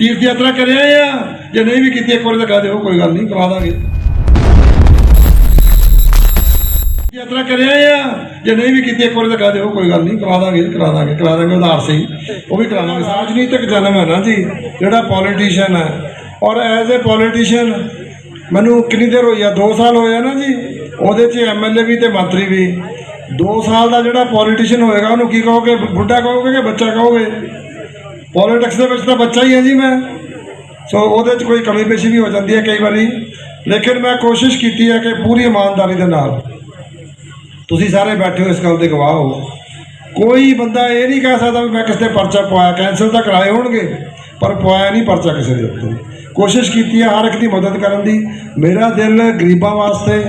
ਤੀਰਥ ਯਾਤਰਾ ਕਰਿਆ ਆ। ਜੇ ਨਹੀਂ ਵੀ ਕੀਤੀ, ਇੱਕ ਵਾਰ ਤਾਂ ਕਹਿ ਦਿਓ, ਕੋਈ ਗੱਲ ਨਹੀਂ, ਕਰਾ ਦਾਂਗੇ। ਯਾਤਰਾ ਕਰਿਆ ਆ। ਜੇ ਨਹੀਂ ਵੀ ਕੀਤੀ, ਇੱਕ ਵਾਰ ਤਾਂ ਕਹਿ ਦਿਓ, ਕੋਈ ਗੱਲ ਨਹੀਂ, ਕਰਾ ਦਾਂਗੇ ਕਰਾ ਦਾਂਗੇ ਕਰਾ ਦਾਂਗੇ ਉਧਾਰ ਸਹੀ। ਉਹ ਵੀ ਕਰਾ ਦਾਂਗੇ। ਰਾਜਨੀਤਿਕ ਜਨਮ ਹੈ ਨਾ ਜੀ, ਜਿਹੜਾ ਪੋਲੀਟੀਸ਼ੀਅਨ ਹੈ। ਔਰ ਐਜ਼ ਅ ਪੋਲੀਟੀਸ਼ੀਅਨ ਮੈਨੂੰ ਕਿੰਨੀ ਦੇਰ ਹੋਈ ਆ? 2 ਸਾਲ ਹੋਇਆ ਨਾ ਜੀ। ਉਹਦੇ 'ਚ ਐਮਐਲਏ ਵੀ ਤੇ ਮੰਤਰੀ ਵੀ। 2 ਸਾਲ ਦਾ ਜਿਹੜਾ ਪੋਲੀਟੀਸ਼ੀਅਨ ਹੋਏਗਾ, ਉਹਨੂੰ ਕੀ ਕਹੋਗੇ? ਬੁੱਢਾ ਕਹੋਗੇ ਕਿ ਬੱਚਾ ਕਹੋਗੇ? ਪੋਲਿਟਿਕਸ ਦੇ ਵਿੱਚ ਤਾਂ ਬੱਚਾ ਹੀ ਹੈ ਜੀ ਮੈਂ। ਸੋ ਉਹਦੇ 'ਚ ਕੋਈ ਕਮੀ ਪੇਸ਼ੀ ਵੀ ਹੋ ਜਾਂਦੀ ਹੈ ਕਈ ਵਾਰੀ। ਲੇਕਿਨ ਮੈਂ ਕੋਸ਼ਿਸ਼ ਕੀਤੀ ਹੈ ਕਿ ਪੂਰੀ ਇਮਾਨਦਾਰੀ ਦੇ ਨਾਲ ਤੁਸੀਂ ਸਾਰੇ ਬੈਠੇ ਹੋ ਇਸ ਗੱਲ ਦੇ ਗਵਾਹ ਹੋ। ਕੋਈ ਬੰਦਾ ਇਹ ਨਹੀਂ ਕਹਿ ਸਕਦਾ ਵੀ ਮੈਂ ਕਿਸੇ ਤੇ ਪਰਚਾ ਪਵਾਇਆ ਕੈਂਸਲ ਤਾਂ ਕਰਾਏ ਹੋਣਗੇ, ਪਰ ਪਵਾਇਆ ਨਹੀਂ ਪਰਚਾ ਕਿਸੇ ਦੇ ਉੱਤੇ। ਕੋਸ਼ਿਸ਼ ਕੀਤੀ ਹੈ ਹਰ ਇੱਕ ਦੀ ਮਦਦ ਕਰਨ ਦੀ। ਮੇਰਾ ਦਿਲ ਗਰੀਬਾਂ ਵਾਸਤੇ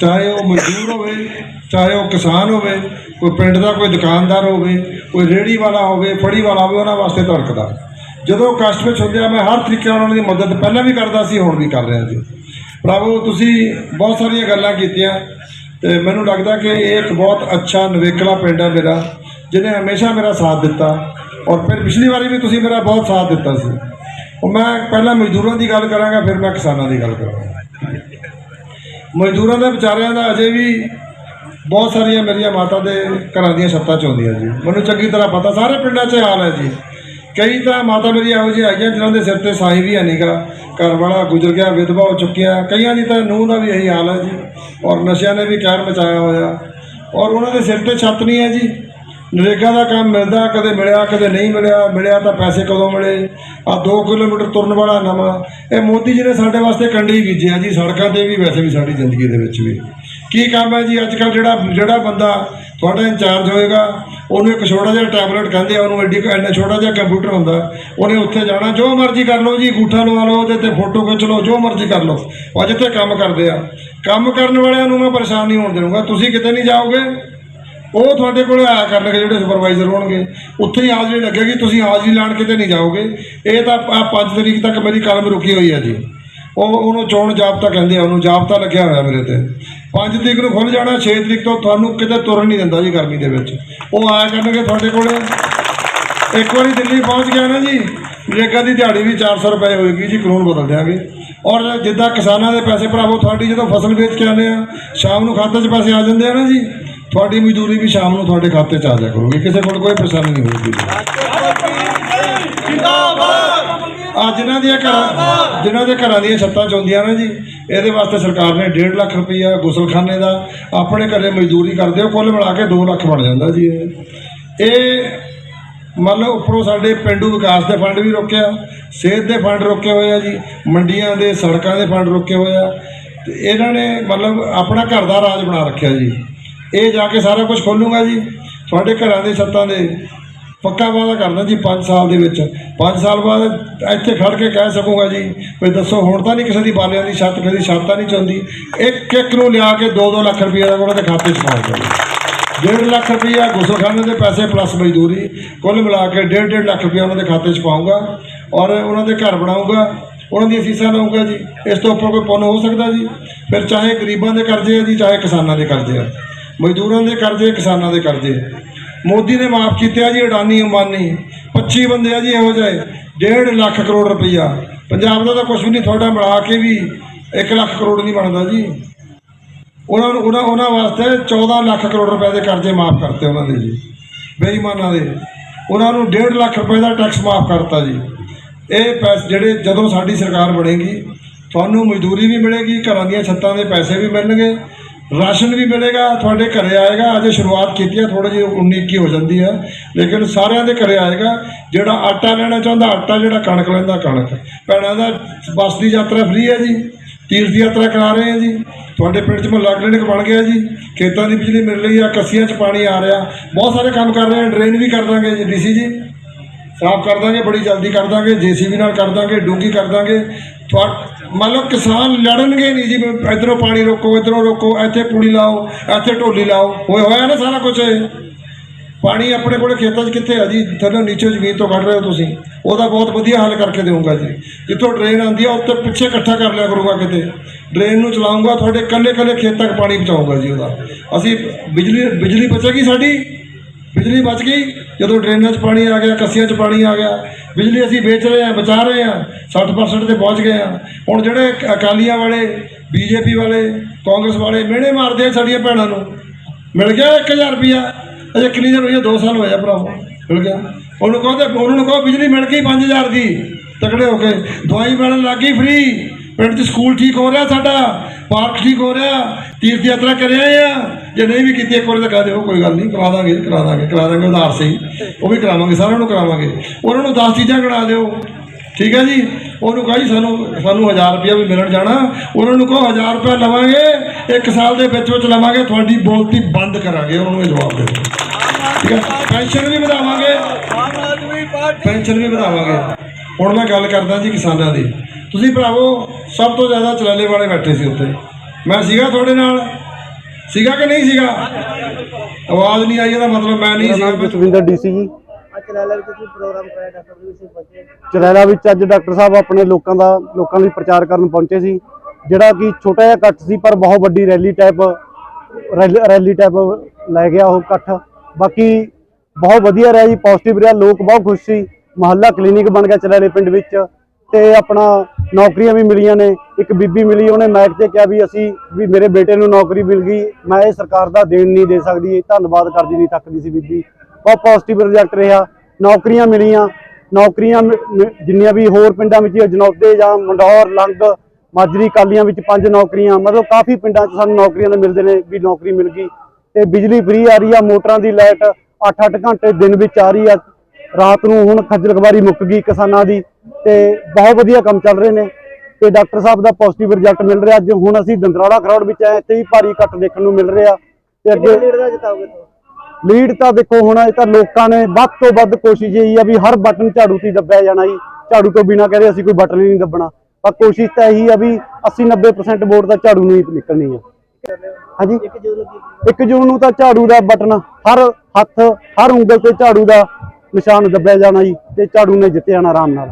ਚਾਹੇ ਉਹ ਮਜ਼ਦੂਰ ਹੋਵੇ, ਚਾਹੇ ਉਹ ਕਿਸਾਨ ਹੋਵੇ, ਕੋਈ ਪਿੰਡ ਦਾ ਕੋਈ ਦੁਕਾਨਦਾਰ ਹੋਵੇ, ਕੋਈ ਰੇੜੀ ਵਾਲਾ ਹੋਵੇ, ਫੜੀ ਵਾਲਾ ਹੋਵੇ, ਉਹਨਾਂ ਵਾਸਤੇ ਧੜਕਦਾ ਜਦੋਂ ਕਸ਼ਟ ਵਿੱਚ ਹੁੰਦੇ ਆ, ਮੈਂ ਹਰ ਤਰੀਕੇ ਨਾਲ ਉਹਨਾਂ ਦੀ ਮਦਦ ਪਹਿਲਾਂ ਵੀ ਕਰਦਾ ਸੀ, ਹੁਣ ਵੀ ਕਰ ਰਿਹਾ ਜੀ। ਪ੍ਰਭੂ, ਤੁਸੀਂ ਬਹੁਤ ਸਾਰੀਆਂ ਗੱਲਾਂ ਕੀਤੀਆਂ, ਤੇ ਮੈਨੂੰ ਲੱਗਦਾ ਕਿ ਇਹ ਇੱਕ ਬਹੁਤ ਅੱਛਾ ਨਵੇਕਲਾ ਪਿੰਡ ਹੈ ਮੇਰਾ, ਜਿਹਨੇ ਹਮੇਸ਼ਾ ਮੇਰਾ ਸਾਥ ਦਿੱਤਾ, ਔਰ ਫਿਰ ਪਿਛਲੀ ਵਾਰੀ ਵੀ ਤੁਸੀਂ ਮੇਰਾ ਬਹੁਤ ਸਾਥ ਦਿੱਤਾ ਸੀ। ਉਹ ਮੈਂ ਪਹਿਲਾਂ ਮਜ਼ਦੂਰਾਂ ਦੀ ਗੱਲ ਕਰਾਂਗਾ, ਫਿਰ ਮੈਂ ਕਿਸਾਨਾਂ ਦੀ ਗੱਲ ਕਰਾਂਗਾ। ਮਜ਼ਦੂਰਾਂ ਦੇ ਵਿਚਾਰਿਆਂ ਦਾ ਅਜੇ ਵੀ ਬਹੁਤ ਸਾਰੀਆਂ ਮੇਰੀਆਂ ਮਾਤਾ ਦੇ ਘਰਾਂ ਦੀਆਂ ਛੱਤਾਂ ਚੋਂਦੀਆਂ ਜੀ। ਮੈਨੂੰ ਚੰਗੀ ਤਰ੍ਹਾਂ ਪਤਾ, ਸਾਰੇ ਪਿੰਡਾਂ 'ਚ ਹਾਲ ਹੈ ਜੀ। ਕਈ ਤਾਂ ਮਾਤਾ ਮੇਰੀ ਇਹੋ ਜਿਹੀ ਹੈਗੀਆਂ ਜਿਨ੍ਹਾਂ ਦੇ ਸਿਰ ਤੇ ਸਾਈ ਵੀ ਹੈ ਨੀਗਾ ਘਰ ਵਾਲਾ ਗੁਜ਼ਰ ਗਿਆ, ਵਿਧਵਾ ਹੋ ਚੁੱਕਿਆ। ਕਈਆਂ ਦੀ ਤਾਂ ਨੂੰਹ ਦਾ ਵੀ ਇਹੀ ਹਾਲ ਹੈ ਜੀ। ਔਰ ਨਸ਼ਿਆਂ ਨੇ ਵੀ ਕਹਿਰ ਮਚਾਇਆ ਹੋਇਆ। ਔਰ ਉਹਨਾਂ ਦੇ ਸਿਰ ਤੇ ਛੱਤ ਨਹੀਂ ਹੈ ਜੀ। ਨਰੇਗਾ ਦਾ ਕੰਮ ਮਿਲਦਾ, ਕਦੇ ਮਿਲਿਆ, ਕਦੇ ਨਹੀਂ ਮਿਲਿਆ ਮਿਲਿਆ ਤਾਂ ਪੈਸੇ ਕਦੋਂ ਮਿਲੇ? ਆ 2 ਕਿਲੋਮੀਟਰ ਤੁਰਨ ਵਾਲਾ ਨਵਾਂ, ਇਹ ਮੋਦੀ ਜੀ ਨੇ ਸਾਡੇ ਵਾਸਤੇ ਕੰਢੀ ਬੀਜਿਆ ਜੀ, ਸੜਕਾਂ ਤੇ ਵੀ ਵੈਸੇ ਵੀ ਸਾਡੀ ਜ਼ਿੰਦਗੀ ਦੇ ਵਿੱਚ ਵੀ। ਕੀ ਕੰਮ ਹੈ ਜੀ ਅੱਜ ਕੱਲ ਜਿਹੜਾ ਜਿਹੜਾ ਬੰਦਾ ਤੁਹਾਡਾ ਇੰਚਾਰਜ ਹੋਏਗਾ, ਉਹਨੂੰ ਇੱਕ ਛੋਟਾ ਜਿਹਾ ਟੈਬਲੇਟ ਕਹਿੰਦੇ ਆ, ਉਹਨੂੰ ਐਡੀ ਇੰਨਾ ਛੋਟਾ ਜਿਹਾ ਕੰਪਿਊਟਰ ਹੁੰਦਾ, ਉਹਨੇ ਉੱਥੇ ਜਾਣਾ, ਜੋ ਮਰਜ਼ੀ ਕਰ ਲਓ ਜੀ, ਅੰਗੂਠਾ ਲਵਾ ਲਓ, ਉਹਦੇ ਤੇ ਫੋਟੋ ਖਿੱਚ ਲਓ, ਜੋ ਮਰਜ਼ੀ ਕਰ ਲਓ। ਉਹ ਜਿੱਥੇ ਕੰਮ ਕਰਦੇ ਆ। ਕੰਮ ਕਰਨ ਵਾਲਿਆਂ ਨੂੰ ਮੈਂ ਪਰੇਸ਼ਾਨ ਨਹੀਂ ਹੋਣ ਦੇਵਾਂਗਾ ਤੁਸੀਂ ਕਿਤੇ ਨਹੀਂ ਜਾਓਗੇ ਉਹ ਤੁਹਾਡੇ ਕੋਲ ਆਇਆ ਕਰਨਗੇ ਜਿਹੜੇ ਸੁਪਰਵਾਈਜ਼ਰ ਹੋਣਗੇ। ਉੱਥੇ ਹੀ ਹਾਜ਼ਰੀ ਲੱਗੇਗੀ, ਤੁਸੀਂ ਹਾਜ਼ਰੀ ਲਾਣ ਕਿਤੇ ਨਹੀਂ ਜਾਓਗੇ। ਇਹ ਤਾਂ ਆ 5 ਤਰੀਕ ਤੱਕ ਮੇਰੀ ਕਲਮ ਰੁਕੀ ਹੋਈ ਹੈ ਜੀ। ਉਹ ਉਹਨੂੰ ਚੋਣ ਜਾਬਤਾ ਕਹਿੰਦੇ ਆ, ਉਹਨੂੰ ਜਾਬਤਾ ਲੱਗਿਆ ਹੋਇਆ ਮੇਰੇ ਤੇ। 5 ਤਰੀਕ ਨੂੰ ਖੁੱਲ ਜਾਣਾ 6 ਤਰੀਕ ਤੋਂ ਤੁਹਾਨੂੰ ਕਿਤੇ ਤੁਰਨ ਨਹੀਂ ਦਿੰਦਾ ਜੀ ਗਰਮੀ ਦੇ ਵਿੱਚ। ਉਹ ਆਇਆ ਕਰਨਗੇ ਤੁਹਾਡੇ ਕੋਲ। ਇੱਕ ਵਾਰੀ ਦਿੱਲੀ ਪਹੁੰਚ ਗਿਆ ਨਾ ਜੀ ਨਰੇਗਾ ਦੀ ਦਿਹਾੜੀ ਵੀ 400 ਰੁਪਏ ਹੋਏਗੀ ਜੀ, ਕਾਨੂੰਨ ਬਦਲ ਦਿਆਂਗੇ। ਔਰ ਜਿੱਦਾਂ ਕਿਸਾਨਾਂ ਦੇ ਪੈਸੇ ਭਰਾਵੋ, ਤੁਹਾਡੀ ਜਦੋਂ ਫਸਲ ਵੇਚ ਕੇ ਆਉਂਦੇ ਆ, ਸ਼ਾਮ ਨੂੰ ਖਾਤੇ 'ਚ ਪੈਸੇ ਆ ਜਾਂਦੇ ਆ ਨਾ ਜੀ। ਤੁਹਾਡੀ ਮਜ਼ਦੂਰੀ ਵੀ ਸ਼ਾਮ ਨੂੰ ਤੁਹਾਡੇ ਖਾਤੇ 'ਚ ਆ ਜਾ ਕਰੂਗੀ। ਕਿਸੇ ਕੋਲ ਕੋਈ ਪਰੇਸ਼ਾਨੀ ਨਹੀਂ ਹੋਊਗੀ ਆ ਜਿਨ੍ਹਾਂ ਦੀਆਂ ਘਰਾਂ ਜਿਨ੍ਹਾਂ ਦੇ ਘਰਾਂ ਦੀਆਂ ਛੱਤਾਂ ਚੋਂਦੀਆਂ ਨਾ ਜੀ ਇਹਦੇ ਵਾਸਤੇ ਸਰਕਾਰ ਨੇ 1.5 ਲੱਖ ਰੁਪਈਆ ਗੁਸਲਖਾਨੇ ਦਾ ਆਪਣੇ ਘਰੇ ਮਜ਼ਦੂਰੀ ਕਰਦੇ ਹੋ ਕੁੱਲ ਮਿਲਾ ਕੇ 2 ਲੱਖ ਬਣ ਜਾਂਦਾ ਜੀ ਇਹ। ਇਹ ਮੰਨ ਲਓ ਉੱਪਰੋਂ ਸਾਡੇ ਪਿੰਡੂ ਵਿਕਾਸ ਦੇ ਫੰਡ ਵੀ ਰੋਕਿਆ ਸਿਹਤ ਦੇ ਫੰਡ ਰੋਕੇ ਹੋਏ ਆ ਜੀ ਮੰਡੀਆਂ ਦੇ ਸੜਕਾਂ ਦੇ ਫੰਡ ਰੋਕੇ ਹੋਏ ਆ। ਤੇ ਇਹਨਾਂ ਨੇ ਮਤਲਬ ਆਪਣਾ ਘਰ ਦਾ ਰਾਜ ਬਣਾ ਰੱਖਿਆ ਜੀ। ਇਹ ਜਾ ਕੇ ਸਾਰਾ ਕੁਝ ਖੋਲੂਗਾ ਜੀ। ਤੁਹਾਡੇ ਘਰਾਂ ਦੇ ਛੱਤਾਂ ਦੇ। ਪੱਕਾ ਵਾਅਦਾ ਕਰਦਾ ਜੀ 5 ਸਾਲ ਦੇ ਵਿੱਚ। 5 ਸਾਲ ਬਾਅਦ ਇੱਥੇ ਖੜ ਕੇ ਕਹਿ ਸਕੂਗਾ ਜੀ, ਵੀ ਦੱਸੋ, ਹੁਣ ਤਾਂ ਨਹੀਂ ਕਿਸੇ ਦੀ ਬਾਲਿਆਂ ਦੀ ਛੱਤ, ਕਿਸੇ ਦੀ ਛੱਤ ਤਾਂ ਨਹੀਂ ਚਾਹੁੰਦੀ ਇੱਕ ਇੱਕ ਨੂੰ ਲਿਆ ਕੇ 2-2 ਲੱਖ ਰੁਪਏ ਦਾ ਉਹਨਾਂ ਦੇ ਖਾਤੇ 'ਚ ਪਾ ਦਿਓ। ਡੇਢ ਲੱਖ ਰੁਪਈਆ ਗੁਸਲਖਾਨੇ ਦੇ ਪੈਸੇ ਪਲੱਸ ਮਜ਼ਦੂਰੀ, ਕੁੱਲ ਮਿਲਾ ਕੇ ਡੇਢ ਡੇਢ ਲੱਖ ਰੁਪਈਆ ਉਹਨਾਂ ਦੇ ਖਾਤੇ 'ਚ ਪਾਉਂਗਾ ਔਰ ਉਹਨਾਂ ਦੇ ਘਰ ਬਣਾਉਂਗਾ ਉਹਨਾਂ ਦੀਆਂ ਫੀਸਾਂ ਲਊਗਾ ਜੀ। ਇਸ ਤੋਂ ਉੱਪਰ ਕੋਈ ਪੁੰਨ ਹੋ ਸਕਦਾ ਜੀ। ਫਿਰ ਚਾਹੇ ਗਰੀਬਾਂ ਦੇ ਕਰਜ਼ੇ ਆ ਜੀ, ਚਾਹੇ ਕਿਸਾਨਾਂ ਦੇ ਕਰਜ਼ੇ ਆ। ਮਜ਼ਦੂਰਾਂ ਦੇ ਕਰਜ਼ੇ, ਕਿਸਾਨਾਂ ਦੇ ਕਰਜ਼ੇ। ਮੋਦੀ ਨੇ ਮਾਫ ਕੀਤੇ ਆ ਜੀ, ਅਡਾਨੀ ਅੰਬਾਨੀ। 25 ਬੰਦੇ ਆ ਜੀ, ਇਹੋ ਜਿਹੇ। ਡੇਢ ਲੱਖ ਕਰੋੜ ਰੁਪਈਆ। ਪੰਜਾਬ ਦਾ ਤਾਂ ਕੁਝ ਵੀ ਨਹੀਂ, ਤੁਹਾਡਾ ਮਿਲਾ ਕੇ ਵੀ 1 ਲੱਖ ਕਰੋੜ ਨਹੀਂ ਬਣਦਾ ਜੀ। ਉਹਨਾਂ ਨੂੰ, ਉਹਨਾਂ ਉਹਨਾਂ ਵਾਸਤੇ 14 ਲੱਖ ਕਰੋੜ ਰੁਪਏ ਦੇ ਕਰਜ਼ੇ ਮਾਫ ਕਰਤੇ ਉਹਨਾਂ ਦੇ ਜੀ। ਬੇਈਮਾਨਾਂ ਦੇ। ਉਹਨਾਂ ਨੂੰ 1.5 ਲੱਖ ਰੁਪਏ ਦਾ ਟੈਕਸ ਮਾਫ ਕਰਤਾ ਜੀ। ਇਹ ਪੈਸੇ, ਜਿਹੜੇ ਜਦੋਂ ਸਾਡੀ ਸਰਕਾਰ ਬਣੇਗੀ, ਤੁਹਾਨੂੰ ਮਜ਼ਦੂਰੀ ਵੀ ਮਿਲੇਗੀ, ਘਰਾਂ ਦੀਆਂ ਛੱਤਾਂ ਦੇ ਪੈਸੇ ਵੀ ਮਿਲਣਗੇ। ਰਾਸ਼ਨ ਵੀ ਮਿਲੇਗਾ, ਤੁਹਾਡੇ ਘਰੇ ਆਏਗਾ, ਅਜੇ ਸ਼ੁਰੂਆਤ ਕੀਤੀ ਹੈ ਥੋੜੀ ਜਿਹੀ 19 ਕੀ ਹੋ ਜਾਂਦੀ ਹੈ। ਲੇਕਿਨ ਸਾਰਿਆਂ ਦੇ ਘਰੇ ਆਏਗਾ, ਜਿਹੜਾ ਆਟਾ ਲੈਣਾ ਚਾਹੁੰਦਾ, ਆਟਾ ਜਿਹੜਾ ਕਣਕ ਲੈਂਦਾ, ਕਣਕ। ਭੈਣਾਂ ਦਾ ਬੱਸ ਦੀ ਯਾਤਰਾ ਫ੍ਰੀ ਹੈ ਜੀ, ਤੀਰਥ ਯਾਤਰਾ ਕਰਾ ਰਹੇ ਆ ਜੀ। ਤੁਹਾਡੇ ਪਿੰਡ 'ਚ ਮੁਹੱਲਾ ਕਲੀਨਿਕ ਬਣ ਗਿਆ ਜੀ, ਖੇਤਾਂ ਦੀ ਬਿਜਲੀ ਮਿਲ ਰਹੀ ਆ, ਕੱਸੀਆਂ 'ਚ ਪਾਣੀ ਆ ਰਿਹਾ। ਬਹੁਤ ਸਾਰੇ ਕੰਮ ਕਰ ਰਹੇ ਆ ਡਰੇਨ ਵੀ ਕਰ ਦਾਂਗੇ ਜੀ ਡੀਸੀ ਜੀ। ਸਾਫ਼ ਕਰ ਦਾਂਗੇ, ਬੜੀ ਜਲਦੀ ਕਰ ਦਾਂਗੇ ਜੀਸੀਬੀ ਨਾਲ ਕਰ ਦਾਂਗੇ ਡੂੰਗੀ ਕਰ ਦਾਂਗੇ। ਮੰਨ ਲਓ ਕਿਸਾਨ ਲੜਨਗੇ ਨਹੀਂ ਜੀ, ਵੀ ਇੱਧਰੋਂ ਪਾਣੀ ਰੋਕੋ, ਇੱਧਰੋਂ ਰੋਕੋ, ਇੱਥੇ ਪੂੜੀ ਲਾਓ, ਇੱਥੇ ਢੋਲੀ ਲਾਓ, ਹੋਏ ਹੋਇਆ ਨਾ ਸਾਰਾ ਕੁਝ ਇਹ? ਪਾਣੀ ਆਪਣੇ ਕੋਲੇ ਖੇਤਾਂ 'ਚ ਕਿੱਥੇ ਆ ਜੀ? ਥੱਲੇ ਨੀਚੇ ਜ਼ਮੀਨ ਤੋਂ ਕੱਢ ਰਹੇ ਹੋ ਤੁਸੀਂ। ਉਹਦਾ ਬਹੁਤ ਵਧੀਆ ਹੱਲ ਕਰਕੇ ਦੇਵਾਂਗਾ ਜੀ। ਜਿੱਥੋਂ ਡਰੇਨ ਆਉਂਦੀ ਆ ਉੱਤੇ ਪਿੱਛੇ ਇਕੱਠਾ ਕਰ ਲਿਆ ਕਰੂੰਗਾ ਕਿਤੇ। ਡਰੇਨ ਨੂੰ ਚਲਾਉਂਗਾ ਤੁਹਾਡੇ ਕੱਲੇ ਕੱਲੇ ਖੇਤ ਤੱਕ ਪਾਣੀ ਪਹੁੰਚਾਊਂਗਾ ਜੀ ਉਹਦਾ। ਅਸੀਂ ਬਿਜਲੀ ਬਿਜਲੀ ਬਚੇਗੀ ਸਾਡੀ? ਬਿਜਲੀ ਬਚ ਗਈ? ਜਦੋਂ ਡਰੇਨਾਂ 'ਚ ਪਾਣੀ ਆ ਗਿਆ, ਕੱਸੀਆਂ 'ਚ ਪਾਣੀ ਆ ਗਿਆ, ਬਿਜਲੀ ਅਸੀਂ ਵੇਚ ਰਹੇ ਹਾਂ, ਬਚਾ ਰਹੇ ਹਾਂ 60% ਤੇ ਪਹੁੰਚ ਗਏ ਹਾਂ। ਹੁਣ ਜਿਹੜੇ ਅਕਾਲੀਆਂ ਵਾਲੇ, ਬੀਜੇਪੀ ਵਾਲੇ, ਕਾਂਗਰਸ ਵਾਲੇ ਮਿਹਣੇ ਮਾਰਦੇ ਆ ਸਾਡੀਆਂ ਭੈਣਾਂ ਨੂੰ। ਮਿਲ ਗਿਆ 1000 ਰੁਪਿਆ ਅਜੇ ਕਿੰਨੀ ਦਿਨ ਹੋਈ ਆ? 2 ਸਾਲ ਹੋਇਆ ਭਰਾਵੋ। ਮਿਲ ਗਿਆ। ਉਹਨੂੰ ਕਹੋ ਤੇ, ਉਹਨਾਂ ਨੂੰ ਕਹੋ ਬਿਜਲੀ ਮਿਲ ਗਈ 5000 ਦੀ। ਤਕੜੇ ਹੋ ਕੇ। ਦਵਾਈ ਮਿਲਣ ਲੱਗੀ ਫ੍ਰੀ ਪਿੰਡ 'ਚ ਸਕੂਲ ਠੀਕ ਹੋ ਰਿਹਾ ਸਾਡਾ। ਪਾਰਕ ਠੀਕ ਹੋ ਰਿਹਾ। ਤੀਰਥ ਯਾਤਰਾ ਕਰਿਆ ਆ। ਜੇ ਨਹੀਂ ਵੀ ਕੀਤੀ, ਇੱਕ ਵਾਰੀ ਤਾਂ ਕਹਿ ਦਿਓ, ਕੋਈ ਗੱਲ ਨਹੀਂ, ਕਰਾ ਦਾਂਗੇ ਕਰਾ ਦਾਂਗੇ ਕਰਾ ਦਾਂਗੇ ਉਧਾਰ ਸਹੀ ਉਹ ਵੀ ਕਰਾਵਾਂਗੇ, ਸਾਰਿਆਂ ਨੂੰ ਕਰਾਵਾਂਗੇ। ਉਹਨਾਂ ਨੂੰ 10 ਚੀਜ਼ਾਂ ਕਰਾ ਦਿਓ, ਠੀਕ ਹੈ ਜੀ? ਉਹਨੂੰ ਕਹੀ ਸਾਨੂੰ ਸਾਨੂੰ 1000 ਰੁਪਇਆ ਵੀ ਮਿਲਣ ਜਾਣਾ। ਉਹਨਾਂ ਨੂੰ ਕਹੋ 1000 ਰੁਪਇਆ ਲਵਾਂਗੇ, ਇੱਕ ਸਾਲ ਦੇ ਵਿੱਚ ਵਿੱਚ ਲਵਾਂਗੇ, ਤੁਹਾਡੀ ਬੋਲਤੀ ਬੰਦ ਕਰਾਂਗੇ, ਉਹਨਾਂ ਨੂੰ ਇਹ ਜਵਾਬ ਦੇ ਠੀਕ ਹੈ? ਪੈਨਸ਼ਨ ਵੀ ਵਧਾਵਾਂਗੇ। ਆਮ ਆਦਮੀ ਪਾਰਟੀ ਪੈਨਸ਼ਨ ਵੀ ਵਧਾਵਾਂਗੇ। ਹੁਣ ਮੈਂ ਗੱਲ ਕਰਦਾ ਜੀ ਕਿਸਾਨਾਂ ਦੀ। ਤੁਸੀਂ ਭਰਾਵੋ, ਸਭ ਤੋਂ ਜ਼ਿਆਦਾ ਚਲਾਲੇ ਵਾਲੇ ਬੈਠੇ ਸੀ ਉੱਥੇ। ਮੈਂ ਸੀਗਾ ਤੁਹਾਡੇ ਨਾਲ। ਸੀਗਾ ਕਿ ਨਹੀਂ ਸੀਗਾ? ਆਵਾਜ਼ ਨਹੀਂ ਆਈ ਇਹਦਾ ਮਤਲਬ ਮੈਂ ਨਹੀਂ ਸੀਗਾ। ਜਸਵਿੰਦਰ ਡੀਸੀ ਜੀ। ਅੱਜ ਲਾਲਾ ਵਿੱਚ ਤੁਸੀਂ ਪ੍ਰੋਗਰਾਮ ਕਰਾਇਆ ਡਾਕਟਰ ਵੀ ਸਿੰਘ ਪਹੁੰਚੇ। ਚਰੈਲਾ ਵਿੱਚ ਅੱਜ ਡਾਕਟਰ ਸਾਹਿਬ ਆਪਣੇ ਲੋਕਾਂ ਦਾ ਲੋਕਾਂ ਲਈ ਪ੍ਰਚਾਰ ਕਰਨ ਪਹੁੰਚੇ ਸੀ। ਜਿਹੜਾ ਕਿ ਛੋਟਾ ਜਿਹਾ ਇਕੱਠ ਸੀ ਪਰ ਬਹੁਤ ਵੱਡੀ ਰੈਲੀ ਟਾਈਪ ਰੈਲੀ ਟਾਈਪ ਲੈ ਗਿਆ ਉਹ ਇਕੱਠ। ਬਾਕੀ ਬਹੁਤ ਵਧੀਆ ਰਿਹਾ ਜੀ ਪੋਜ਼ਿਟਿਵ ਰਿਹਾ ਲੋਕ ਬਹੁਤ ਖੁਸ਼ ਸੀ। ਮਹੱਲਾ ਕਲੀਨਿਕ ਬਣ ਗਿਆ ਚਰੈਲੇ ਪਿੰਡ ਵਿੱਚ ਤੇ ਆਪਣਾ ਨੌਕਰੀਆਂ ਵੀ ਮਿਲੀਆਂ ਨੇ, ਇੱਕ ਬੀਬੀ ਮਿਲੀ, ਉਹਨੇ ਮੈਕ ਤੇ ਕਿਹਾ ਵੀ ਅਸੀਂ ਵੀ ਮੇਰੇ ਬੇਟੇ ਨੂੰ ਨੌਕਰੀ ਮਿਲ ਗਈ, ਮੈਂ ਇਹ ਸਰਕਾਰ ਦਾ ਦੇਣ ਨਹੀਂ ਦੇ ਸਕਦੀ ਧੰਨਵਾਦ ਕਰਦੀ ਨਹੀਂ ਤੱਕਦੀ ਸੀ ਬੀਬੀ। ਬਹੁਤ ਪੋਜ਼ਿਟਿਵ ਰਿਜ਼ਲਟ ਰਿਹਾ, ਨੌਕਰੀਆਂ ਮਿਲੀਆਂ, ਨੌਕਰੀਆਂ ਜਿੰਨੀਆਂ ਵੀ ਹੋਰ ਪਿੰਡਾਂ ਵਿੱਚ ਜਨੌਦੇ ਜਾਂ ਮੰਡੌਰ, ਲੰਗ, ਮਾਜਰੀ, ਕਾਲੀਆਂ ਵਿੱਚ ਪੰਜ ਨੌਕਰੀਆਂ, ਮਤਲਬ ਕਾਫੀ ਪਿੰਡਾਂ 'ਚ ਸਾਨੂੰ ਨੌਕਰੀਆਂ ਦੇ ਮਿਲਦੇ ਨੇ, ਵੀ ਨੌਕਰੀ ਮਿਲ ਗਈ। ਤੇ ਬਿਜਲੀ ਫ੍ਰੀ ਆ ਰਹੀ ਆ, ਮੋਟਰਾਂ ਦੀ ਲਾਈਟ 8-8 ਘੰਟੇ ਦਿਨ ਵਿੱਚ ਆ ਰਹੀ ਆ। ਰਾਤ ਨੂੰ ਹੁਣ ਖੱਜਲ ਖਵਾਰੀ ਮੁੱਕ ਗਈ ਕਿਸਾਨਾਂ ਦੀ। ਤੇ ਬਹੁਤ ਵਧੀਆ ਕੰਮ ਚੱਲ ਰਹੇ ਨੇ ਤੇ ਡਾਕਟਰ ਸਾਹਿਬ ਦਾ ਪੋਜ਼ਿਟਿਵ ਰਿਜ਼ਲਟ ਮਿਲ ਰਿਹਾ। ਅੱਜ ਹੁਣ ਅਸੀਂ ਦੰਦਰਾਲਾ ਖਰੌੜ ਵਿੱਚ ਆਏ ਇੱਥੇ ਵੀ ਭਾਰੀ ਇਕੱਠ ਦੇਖਣ ਨੂੰ ਮਿਲ ਰਿਹਾ ਤੇ ਅੱਗੇ ਦਾ ਜਿਤਾਓਗੇ ਲੀਡ ਤਾਂ ਦੇਖੋ ਹੁਣ ਇਹ ਤਾਂ ਲੋਕਾਂ ਨੇ ਵੱਧ ਤੋਂ ਵੱਧ ਕੋਸ਼ਿਸ਼ ਇਹੀ ਆ ਵੀ ਹਰ ਬਟਨ ਝਾੜੂ ਤੇ ਦੱਬਿਆ ਜਾਣਾ ਜੀ। ਝਾੜੂ ਤੋਂ ਬਿਨਾ ਕਹਿੰਦੇ ਅਸੀਂ ਕੋਈ ਬਟਨ ਹੀ ਨਹੀਂ ਦੱਬਣਾ। ਪਰ ਕੋਸ਼ਿਸ਼ ਤਾਂ ਇਹੀ ਆ ਵੀ 80 90% ਵੋਟ ਤਾਂ ਝਾੜੂ ਨੂੰ ਹੀ ਨਿਕਲਣੀ ਆ। ਹਾਂਜੀ? ਇੱਕ ਜੂਨ ਨੂੰ ਕੀ 1 ਜੂਨ ਨੂੰ ਤਾਂ ਝਾੜੂ ਦਾ ਬਟਨ ਹਰ ਹੱਥ ਹਰ ਉਂਗਲ ਤੇ ਝਾੜੂ ਦਾ ਨਿਸ਼ਾਨ ਦੱਬਿਆ ਜਾਣਾ ਜੀ ਤੇ ਝਾੜੂ ਨੇ ਜਿੱਤ ਜਾਣਾ ਆਰਾਮ ਨਾਲ।